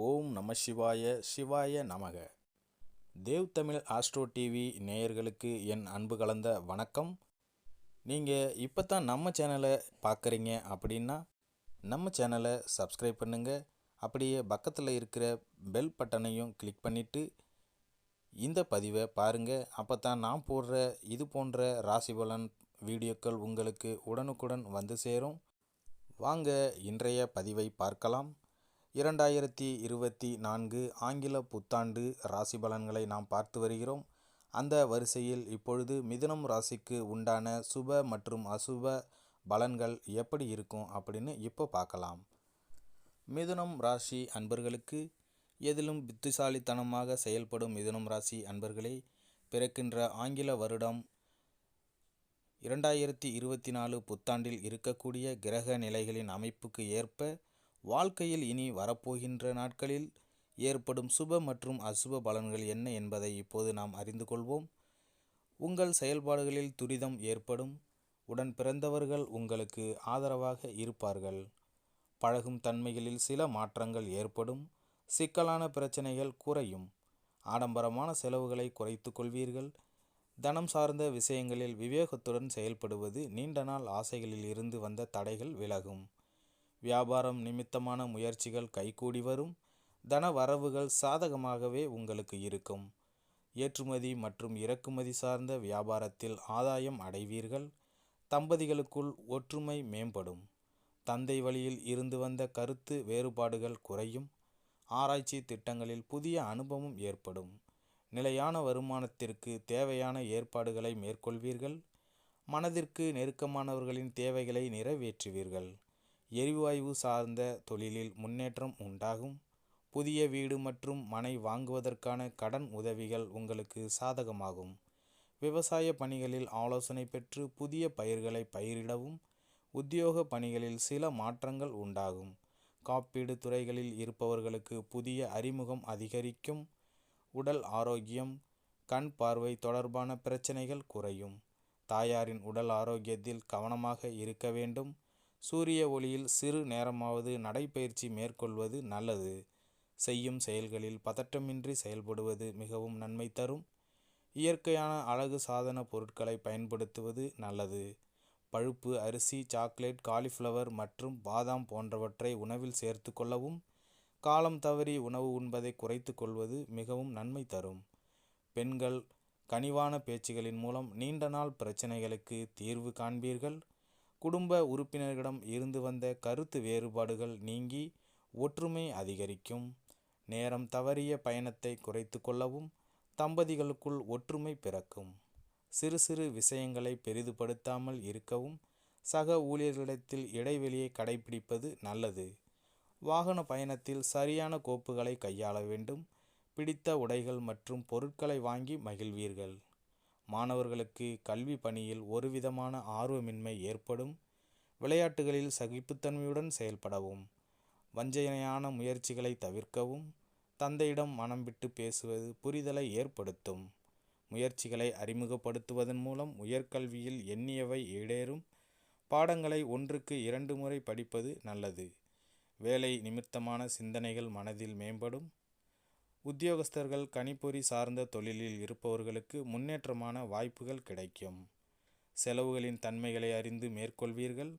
ஓம் நம சிவாய சிவாய நமக. தேவ் தமிழ் ஆஸ்ட்ரோ டிவி நேயர்களுக்கு என் அன்பு கலந்த வணக்கம். நீங்கள் இப்போ தான் நம்ம சேனலை பார்க்குறீங்க அப்படின்னா நம்ம சேனலை சப்ஸ்கிரைப் பண்ணுங்கள் அப்படியே பக்கத்தில் இருக்கிற பெல் பட்டனையும் கிளிக் பண்ணிவிட்டு இந்த பதிவை பாருங்கள் அப்போ தான் நான் போடுற இது போன்ற ராசி பலன் வீடியோக்கள் உங்களுக்கு உடனுக்குடன் வந்து சேரும். வாங்க இன்றைய பதிவை பார்க்கலாம். இரண்டாயிரத்தி இருபத்தி நான்கு ஆங்கில புத்தாண்டு ராசி பலன்களை நாம் பார்த்து வருகிறோம். அந்த வரிசையில் இப்பொழுது மிதுனம் ராசிக்கு உண்டான சுப மற்றும் அசுப பலன்கள் எப்படி இருக்கும் அப்படின்னு இப்போ பார்க்கலாம். மிதுனம் ராசி அன்பர்களுக்கு எதிலும் புத்திசாலித்தனமாக செயல்படும் மிதுனம் ராசி அன்பர்களே பிறக்கின்ற ஆங்கில வருடம் இரண்டாயிரத்தி இருபத்தி நாலு புத்தாண்டில் இருக்கக்கூடிய கிரக நிலைகளின் அமைப்புக்கு ஏற்ப வாழ்க்கையில் இனி வரப்போகின்ற நாட்களில் ஏற்படும் சுப மற்றும் அசுப பலன்கள் என்ன என்பதை இப்போது நாம் அறிந்து கொள்வோம். உங்கள் செயல்பாடுகளில் துரிதம் ஏற்படும். உடன் பிறந்தவர்கள் உங்களுக்கு ஆதரவாக இருப்பார்கள். பழகும் தன்மைகளில் சில மாற்றங்கள் ஏற்படும். சிக்கலான பிரச்சனைகள் குறையும். ஆடம்பரமான செலவுகளை குறைத்து கொள்வீர்கள். தனம் சார்ந்த விஷயங்களில் விவேகத்துடன் செயல்படுவது நீண்ட நாள் ஆசைகளில் இருந்து வந்த தடைகள் விலகும். வியாபாரம் நிமித்தமான முயற்சிகள் கைகூடி வரும். தன வரவுகள் சாதகமாகவே உங்களுக்கு இருக்கும். ஏற்றுமதி மற்றும் இறக்குமதி சார்ந்த வியாபாரத்தில் ஆதாயம் அடைவீர்கள். தம்பதிகளுக்குள் ஒற்றுமை மேம்படும். தந்தை வழியில் இருந்து வந்த கருத்து வேறுபாடுகள் குறையும். ஆராய்ச்சி திட்டங்களில் புதிய அனுபவம் ஏற்படும். நிலையான வருமானத்திற்கு தேவையான ஏற்பாடுகளை மேற்கொள்வீர்கள். மனதிற்கு நெருக்கமானவர்களின் தேவைகளை நிறைவேற்றுவீர்கள். எரிவாயு சார்ந்த தொழிலில் முன்னேற்றம் உண்டாகும். புதிய வீடு மற்றும் மனை வாங்குவதற்கான கடன் உதவிகள் உங்களுக்கு சாதகமாகும். விவசாய பணிகளில் ஆலோசனை பெற்று புதிய பயிர்களை பயிரிடவும் உத்தியோக பணிகளில் சில மாற்றங்கள் உண்டாகும். காப்பீடு துறைகளில் இருப்பவர்களுக்கு புதிய அறிமுகம் அதிகரிக்கும். உடல் ஆரோக்கியம் கண் பார்வை தொடர்பான பிரச்சனைகள் குறையும். தாயாரின் உடல் ஆரோக்கியத்தில் கவனமாக இருக்க வேண்டும். சூரிய ஒளியில் சிறு நேரமாவது நடைப்பயிற்சி மேற்கொள்வது நல்லது. செய்யும் செயல்களில் பதட்டமின்றி செயல்படுவது மிகவும் நன்மை தரும். இயற்கையான அழகு சாதன பொருட்களை பயன்படுத்துவது நல்லது. பழுப்பு அரிசி சாக்லேட் காலிஃப்ளவர் மற்றும் பாதாம் போன்றவற்றை உணவில் சேர்த்து கொள்ளவும் காலம் தவறி உணவு உண்பதை குறைத்து கொள்வது மிகவும் நன்மை தரும். பெண்கள் கனிவான பேச்சுகளின் மூலம் நீண்ட நாள் பிரச்சனைகளுக்கு தீர்வு காண்பீர்கள். குடும்ப உறுப்பினர்களிடம் இருந்து வந்த கருத்து வேறுபாடுகள் நீங்கி ஒற்றுமை அதிகரிக்கும். நேரம் தவறிய பயணத்தை குறைத்து கொள்ளவும் தம்பதிகளுக்குள் ஒற்றுமை பிறக்கும். சிறு சிறு விஷயங்களை பெரிதுபடுத்தாமல் இருக்கவும் சக ஊழியர்களிடத்தில் இடைவெளியை கடைபிடிப்பது நல்லது. வாகன பயணத்தில் சரியான கோப்புகளை கையாள வேண்டும். பிடித்த உடைகள் மற்றும் பொருட்களை வாங்கி மகிழ்வீர்கள். மாணவர்களுக்கு கல்வி பணியில் ஒருவிதமான ஆர்வமின்மை ஏற்படும். விளையாட்டுகளில் சகிப்புத்தன்மையுடன் செயல்படவும் வஞ்சனையான முயற்சிகளை தவிர்க்கவும் தந்தையிடம் மனம் விட்டு பேசுவது புரிதலை ஏற்படுத்தும். முயற்சிகளை அறிமுகப்படுத்துவதன் மூலம் உயர்கல்வியில் எண்ணியவை ஈடேறும் பாடங்களை ஒன்றுக்கு இரண்டு முறை படிப்பது நல்லது. வேலை நிமித்தமான சிந்தனைகள் மனதில் மேம்படும். உத்தியோகஸ்தர்கள் கணிப்பொறி சார்ந்த தொழிலில் இருப்பவர்களுக்கு முன்னேற்றமான வாய்ப்புகள் கிடைக்கும். செலவுகளின் தன்மைகளை அறிந்து மேற்கொள்வீர்கள்.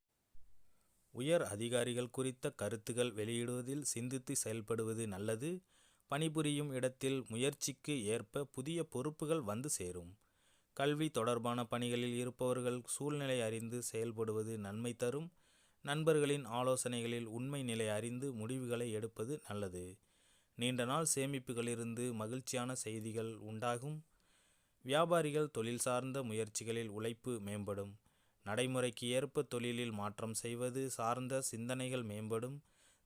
உயர் அதிகாரிகள் குறித்த கருத்துகள் வெளியிடுவதில் சிந்தித்து செயல்படுவது நல்லது. பணிபுரியும் இடத்தில் முயற்சிக்கு ஏற்ப புதிய பொறுப்புகள் வந்து சேரும். கல்வி தொடர்பான பணிகளில் இருப்பவர்கள் சூழ்நிலை அறிந்து செயல்படுவது நன்மை தரும். நண்பர்களின் ஆலோசனைகளில் உண்மை நிலை அறிந்து முடிவுகளை எடுப்பது நல்லது. நீண்ட நாள் சேமிப்புகளிலிருந்து மகிழ்ச்சியான செய்திகள் உண்டாகும். வியாபாரிகள் தொழில் சார்ந்த முயற்சிகளில் உழைப்பு மேம்படும். நடைமுறைக்கு ஏற்ப தொழிலில் மாற்றம் செய்வது சார்ந்த சிந்தனைகள் மேம்படும்.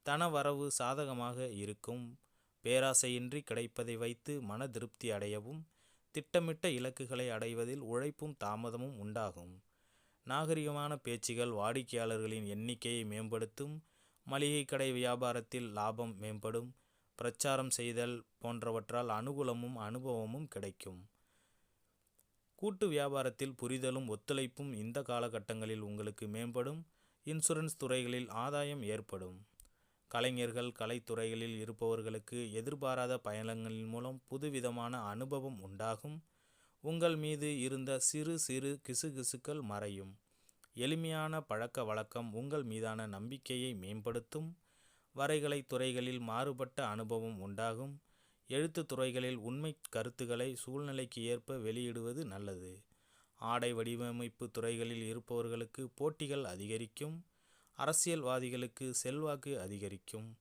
தன வரவு சாதகமாக இருக்கும். பேராசையின்றி கிடைப்பதை வைத்து மன திருப்தி அடையவும் திட்டமிட்ட இலக்குகளை அடைவதில் உழைப்பும் தாமதமும் உண்டாகும். நாகரிகமான பேச்சுகள் வாடிக்கையாளர்களின் எண்ணிக்கையை மேம்படுத்தும். மளிகை கடை வியாபாரத்தில் லாபம் மேம்படும். பிரச்சாரம் செய்தல் போன்றவற்றால் அனுகூலமும் அனுபவமும் கிடைக்கும். கூட்டு வியாபாரத்தில் புரிதலும் ஒத்துழைப்பும் இந்த காலகட்டங்களில் உங்களுக்கு மேம்படும். இன்சூரன்ஸ் துறைகளில் ஆதாயம் ஏற்படும். கலைஞர்கள் கலைத்துறைகளில் இருப்பவர்களுக்கு எதிர்பாராத பயணங்களின் மூலம் புதுவிதமான அனுபவம் உண்டாகும். உங்கள் மீது இருந்த சிறு சிறு கிசுகிசுக்கள் மறையும். எளிமையான பழக்க வழக்கம் உங்கள் மீதான நம்பிக்கையை மேம்படுத்தும். வரைகலை துறைகளில் மாறுபட்ட அனுபவம் உண்டாகும். எழுத்து துறைகளில் உண்மை கருத்துக்களை சூழ்நிலைக்கு ஏற்ப வெளியிடுவது நல்லது. ஆடை வடிவமைப்பு துறைகளில் இருப்பவர்களுக்கு போட்டிகள் அதிகரிக்கும். அரசியல்வாதிகளுக்கு செல்வாக்கு அதிகரிக்கும்.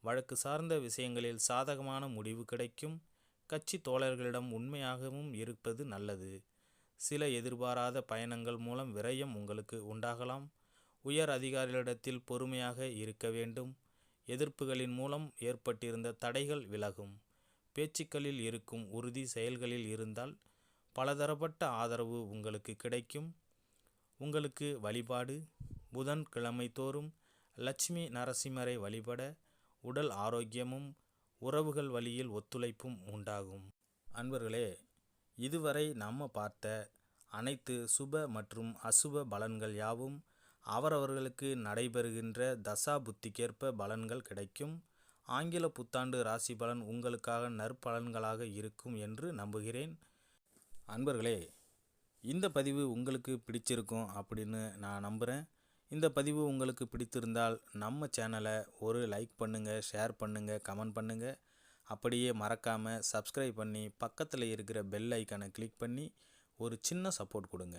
வழக்கு சார்ந்த விஷயங்களில் சாதகமான முடிவு கிடைக்கும். கட்சி தோழர்களிடம் உண்மையாகவும் இருப்பது நல்லது. சில எதிர்பாராத பயணங்கள் மூலம் விரயம் உங்களுக்கு உண்டாகலாம். உயர் அதிகாரிகளிடத்தில் பொறுமையாக இருக்க வேண்டும். எதிர்ப்புகளின் மூலம் ஏற்பட்டிருந்த தடைகள் விலகும். பேச்சுக்களில் இருக்கும் உறுதி செயல்களில் இருந்தால் பலதரப்பட்ட ஆதரவு உங்களுக்கு கிடைக்கும். உங்களுக்கு வழிபாடு புதன் கிழமை தோறும் லட்சுமி நரசிம்மரை வழிபட உடல் ஆரோக்கியமும் உறவுகள் வழியில் ஒத்துழைப்பும் உண்டாகும். அன்பர்களே இதுவரை நம்ம பார்த்த அனைத்து சுப மற்றும் அசுப பலன்கள் யாவும் அவரவர்களுக்கு நடைபெறுகின்ற தசா புத்திக்கேற்ப பலன்கள் கிடைக்கும். ஆங்கில புத்தாண்டு ராசி பலன் உங்களுக்காக நற்பலன்களாக இருக்கும் என்று நம்புகிறேன். அன்பர்களே இந்த பதிவு உங்களுக்கு பிடிச்சிருக்கும் அப்படின்னு நான் நம்புகிறேன் இந்த பதிவு உங்களுக்கு பிடித்திருந்தால் நம்ம சேனலை ஒரு லைக் பண்ணுங்கள் ஷேர் பண்ணுங்கள் கமெண்ட் பண்ணுங்கள் அப்படியே மறக்காமல் சப்ஸ்கிரைப் பண்ணி பக்கத்தில் இருக்கிற பெல் ஐக்கானை கிளிக் பண்ணி ஒரு சின்ன சப்போர்ட் கொடுங்க.